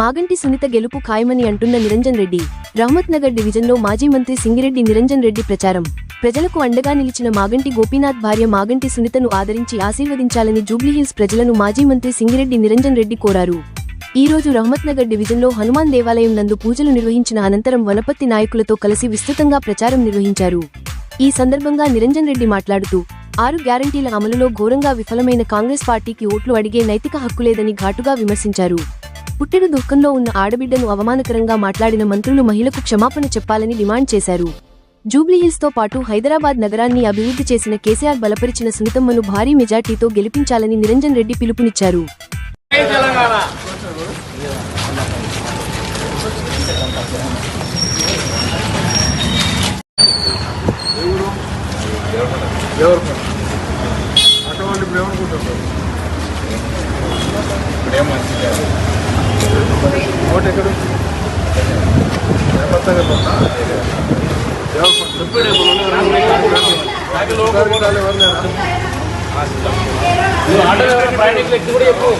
మాగంటి సునీత గెలుపు ఖాయమని అంటున్న నిరంజన్ రెడ్డి. రహమత్ నగర్ డివిజన్లో మాజీ మంత్రి సింగిరెడ్డి నిరంజన్ రెడ్డి ప్రచారం. ప్రజలకు అండగా నిలిచిన మాగంటి గోపీనాథ్ భార్య మాగంటి సునీతను ఆదరించి ఆశీర్వదించాలని జూబ్లీహిల్స్ ప్రజలను మాజీ మంత్రి సింగిరెడ్డి నిరంజన్ రెడ్డి కోరారు. ఈ రోజు రహమత్ నగర్ డివిజన్లో హనుమాన్ దేవాలయం నందు పూజలు నిర్వహించిన అనంతరం వనపత్తి నాయకులతో కలిసి విస్తృతంగా ప్రచారం నిర్వహించారు. ఈ సందర్భంగా నిరంజన్ రెడ్డి మాట్లాడుతూ ఆరు గ్యారంటీల అమలులో ఘోరంగా విఫలమైన కాంగ్రెస్ పార్టీకి ఓట్లు అడిగే నైతిక హక్కు లేదని ఘాటుగా విమర్శించారు. పుట్టెడు దుఃఖంలో ఉన్న ఆడబిడ్డను అవమానకరంగా మాట్లాడిన మంత్రులు మహిళకు క్షమాపణ చెప్పాలని డిమాండ్ చేశారు జూబ్లీహిల్స్తో పాటు హైదరాబాద్ నగరాన్ని అభివృద్ధి చేసిన కేసీఆర్ బలపరిచిన సునీతమ్మను భారీ మెజార్టీతో గెలిపించాలని నిరంజన్ రెడ్డి పిలుపునిచ్చారు అటువంటి ఓటు ఎక్కడ ఎవరు ఎవరు